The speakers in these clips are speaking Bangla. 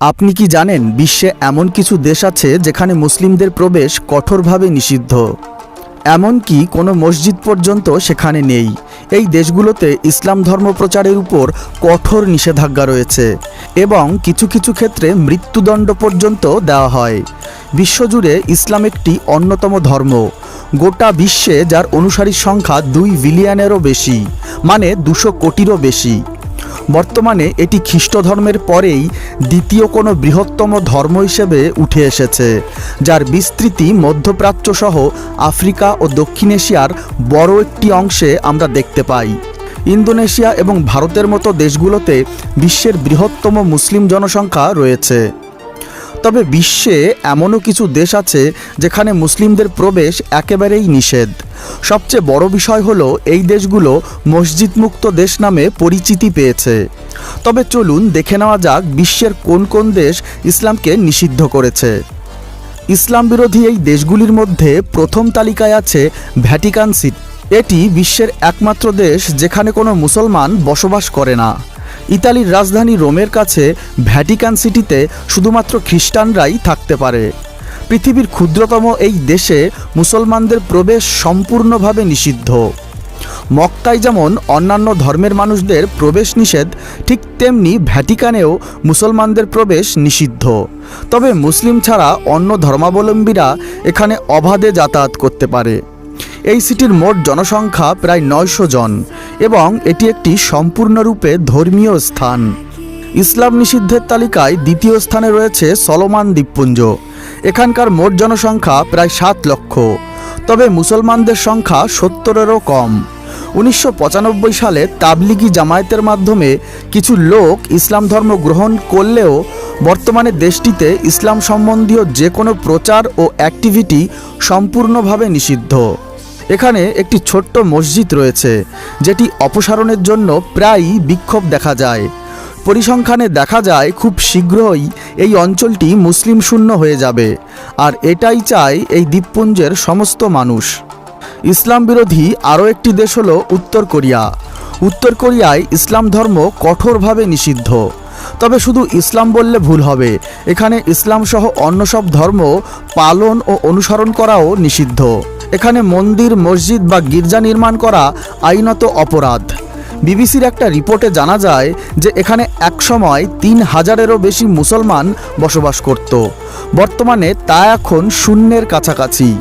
আপনি কি জানেন বিশ্বে এমন কিছু দেশ আছে যেখানে মুসলিমদের প্রবেশ কঠোরভাবে নিষিদ্ধ? এমনকি কোনো মসজিদ পর্যন্ত সেখানে নেই। এই দেশগুলোতে ইসলাম ধর্ম প্রচারের উপর কঠোর নিষেধাজ্ঞা রয়েছে এবং কিছু কিছু ক্ষেত্রে মৃত্যুদণ্ড পর্যন্ত দেওয়া হয়। বিশ্বজুড়ে ইসলাম একটি অন্যতম ধর্ম। গোটা বিশ্বে যার অনুসারীর সংখ্যা দুই বিলিয়নেরও বেশি মানে দুশো কোটিরও বেশি। বর্তমানে এটি খ্রিস্ট ধর্মের পরেই দ্বিতীয় কোনো বৃহত্তম ধর্ম হিসেবে উঠে এসেছে, যার বিস্তৃতি মধ্যপ্রাচ্য সহ আফ্রিকা ও দক্ষিণ এশিয়ার বড় একটি অংশে আমরা দেখতে পাই। ইন্দোনেশিয়া এবং ভারতের মতো দেশগুলোতে বিশ্বের বৃহত্তম মুসলিম জনসংখ্যা রয়েছে। তবে বিশ্বে এমনও কিছু দেশ আছে যেখানে মুসলিমদের প্রবেশ একেবারেই নিষেধ। সবচেয়ে বড় বিষয় হলো এই দেশগুলো মসজিদ মুক্ত দেশ নামে পরিচিতি পেয়েছে। তবে চলুন দেখে নেওয়া যাক বিশ্বের কোন কোন দেশ ইসলামকে নিষিদ্ধ করেছে। ইসলাম বিরোধী এই দেশগুলির মধ্যে প্রথম তালিকায় আছে ভ্যাটিকান সিটি এটি বিশ্বের একমাত্র দেশ যেখানে কোনো মুসলমান বসবাস করে না। ইতালির রাজধানী রোমের কাছে ভ্যাটিকান সিটিতে শুধুমাত্র খ্রিস্টানরাই থাকতে পারে। পৃথিবীর ক্ষুদ্রতম এই দেশে মুসলমানদের প্রবেশ সম্পূর্ণভাবে নিষিদ্ধ। মক্কায় যেমন অন্যান্য ধর্মের মানুষদের প্রবেশ নিষেধ, ঠিক তেমনি ভ্যাটিকানেও মুসলমানদের প্রবেশ নিষিদ্ধ। তবে মুসলিম ছাড়া অন্য ধর্মাবলম্বীরা এখানে অবাধে যাতায়াত করতে পারে। এই সিটির মোট জনসংখ্যা প্রায় নয়শো জন এবং এটি একটি সম্পূর্ণরূপে ধর্মীয় স্থান। ইসলাম নিষিদ্ধের তালিকায় দ্বিতীয় স্থানে রয়েছে সলোমান দ্বীপপুঞ্জ। এখানকার মোট জনসংখ্যা প্রায় সাত লক্ষ। তবে মুসলমানদের সংখ্যা সত্তরেরও কম। উনিশশো পঁচানব্বই সালে তাবলিগি জামায়াতের মাধ্যমে কিছু লোক ইসলাম ধর্ম গ্রহণ করলেও বর্তমানে দেশটিতে ইসলাম সম্বন্ধীয় যে কোনো প্রচার ও অ্যাক্টিভিটি সম্পূর্ণভাবে নিষিদ্ধ। এখানে একটি ছোট্ট মসজিদ রয়েছে, যেটি অপসারণের জন্য প্রায়ই বিক্ষোভ দেখা যায়। পরিসংখ্যানে দেখা যায়, খুব শীঘ্রই এই অঞ্চলটি মুসলিম শূন্য হয়ে যাবে। আর এটাই চায় এই দ্বীপপুঞ্জের সমস্ত মানুষ। ইসলাম বিরোধী আরও একটি দেশ হলো উত্তর কোরিয়া। উত্তর কোরিয়ায় ইসলাম ধর্ম কঠোরভাবে নিষিদ্ধ। তবে শুধু ইসলাম বললে ভুল হবে। এখানে ইসলাম সহ অন্য সব ধর্ম পালন ও অনুসরণ করাও নিষিদ্ধ। এখানে মন্দির, মসজিদ বা গির্জা নির্মাণ করা আইনত অপরাধ। বিবিসির একটা রিপোর্টে জানা যায় যে এখানে একসময় তিন হাজারেরও বেশি মুসলমান বসবাস করত। বর্তমানে তা এখন শূন্যের কাছাকাছি।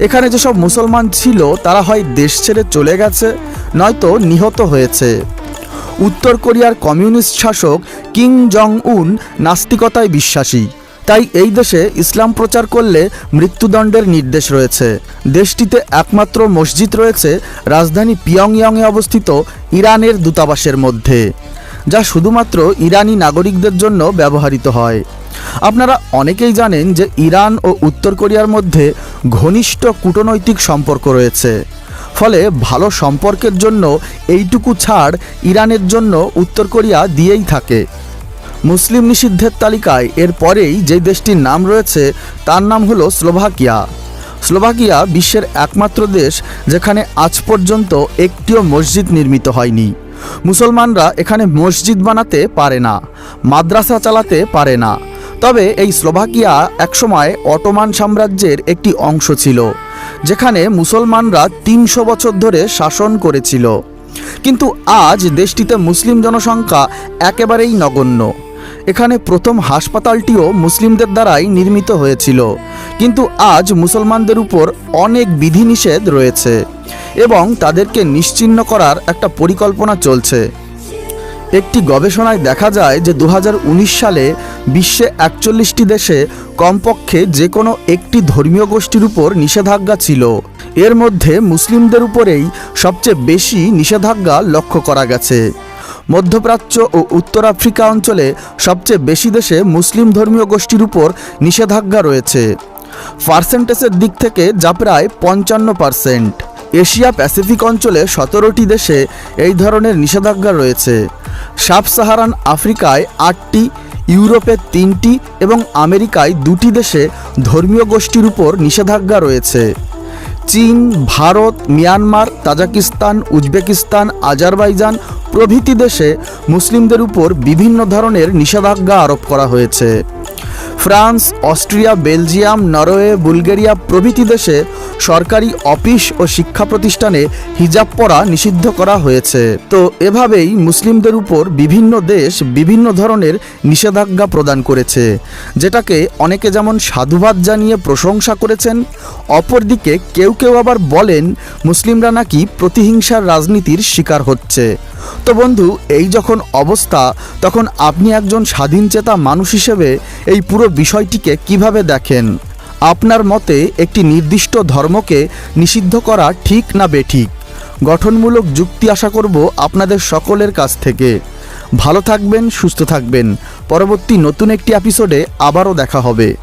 এখানে যেসব মুসলমান ছিল, তারা হয় দেশ ছেড়ে চলে গেছে, নয়তো নিহত হয়েছে। উত্তর কোরিয়ার কমিউনিস্ট শাসক কিং জং উন নাস্তিকতায় বিশ্বাসী। তাই এই দেশে ইসলাম প্রচার করলে মৃত্যুদণ্ডের নির্দেশ রয়েছে। দেশটিতে একমাত্র মসজিদ রয়েছে, রাজধানী পিয়ংইয়ংয়ে অবস্থিত ইরানের দূতাবাসের মধ্যে, যা শুধুমাত্র ইরানি নাগরিকদের জন্য ব্যবহৃত হয়। আপনারা অনেকেই জানেন যে ইরান ও উত্তর কোরিয়ার মধ্যে ঘনিষ্ঠ কূটনৈতিক সম্পর্ক রয়েছে। ফলে ভালো সম্পর্কের জন্য এইটুকু ছাড় ইরানের জন্য উত্তর কোরিয়া দিয়েই থাকে। মুসলিম নিষিদ্ধের তালিকায় এর পরেই যে দেশটির নাম রয়েছে, তার নাম হলো স্লোভাকিয়া। স্লোভাকিয়া বিশ্বের একমাত্র দেশ যেখানে আজ পর্যন্ত একটিও মসজিদ নির্মিত হয়নি। মুসলমানরা এখানে মসজিদ বানাতে পারে না, মাদ্রাসা চালাতে পারে না। তবে এই স্লোভাকিয়া একসময় অটোমান সাম্রাজ্যের একটি অংশ ছিল, যেখানে মুসলমানরা তিনশো বছর ধরে শাসন করেছিল। কিন্তু আজ দেশটিতে মুসলিম জনসংখ্যা একেবারেই নগণ্য। এখানে প্রথম হাসপাতালটিও মুসলিমদের দ্বারাই নির্মিত হয়েছিল। কিন্তু আজ মুসলমানদের উপর অনেক বিধিনিষেধ রয়েছে এবং তাদেরকে নিশ্চিহ্ন করার একটা পরিকল্পনা চলছে। একটি গবেষণায় দেখা যায় যে দু হাজার উনিশ সালে বিশ্বে একচল্লিশটি দেশে কমপক্ষে যে কোনো একটি ধর্মীয় গোষ্ঠীর উপর নিষেধাজ্ঞা ছিল। এর মধ্যে মুসলিমদের উপরেই সবচেয়ে বেশি নিষেধাজ্ঞা লক্ষ্য করা গেছে। মধ্যপ্রাচ্য ও উত্তর আফ্রিকা অঞ্চলে সবচেয়ে বেশি দেশে মুসলিম ধর্মীয় গোষ্ঠীর উপর নিষেধাজ্ঞা রয়েছে। পার্সেন্টেজের দিক থেকে যা প্রায় পঞ্চান্ন পার্সেন্ট। এশিয়া প্যাসিফিক অঞ্চলে সতেরোটি দেশে এই ধরনের নিষেধাজ্ঞা রয়েছে। সাব সাহারান আফ্রিকায় আটটি, ইউরোপে তিনটি এবং আমেরিকায় দুটি দেশে ধর্মীয় গোষ্ঠীর উপর নিষেধাজ্ঞা রয়েছে। চীন, Bharat, Myanmar, Tajikistan, Uzbekistan, Azerbaijan প্রভৃতি দেশে মুসলিমদের উপর বিভিন্ন ধরনের নিষেধাজ্ঞা আরোপ করা হয়েছে। France, Austria, Belgium, Norway, Bulgaria প্রভৃতি দেশে সরকারি অফিস ও শিক্ষা প্রতিষ্ঠানে হিজাব পরা নিষিদ্ধ করা হয়েছে। তো এভাবেই মুসলিমদের উপর বিভিন্ন দেশ বিভিন্ন ধরনের নিষেধাজ্ঞা প্রদান করেছে, যেটাকে অনেকে যেমন সাধুবাদ জানিয়ে প্রশংসা করেছেন, অপরদিকে কেউ কেউ আবার বলেন, মুসলিমরা নাকি প্রতিহিংসার রাজনীতির শিকার হচ্ছে। তো বন্ধু, এই যখন অবস্থা, তখন আপনি একজন স্বাধীনচেতা মানুষ হিসেবে এই পুরো বিষয়টিকে কীভাবে দেখেন? আপনার মতে একটি নির্দিষ্ট ধর্মকে নিষিদ্ধ করা ঠিক না বেঠিক? গঠনমূলক যুক্তি আশা করব আপনাদের সকলের কাছ থেকে। ভালো থাকবেন, সুস্থ থাকবেন। পরবর্তী নতুন একটি এপিসোডে আবারও দেখা হবে।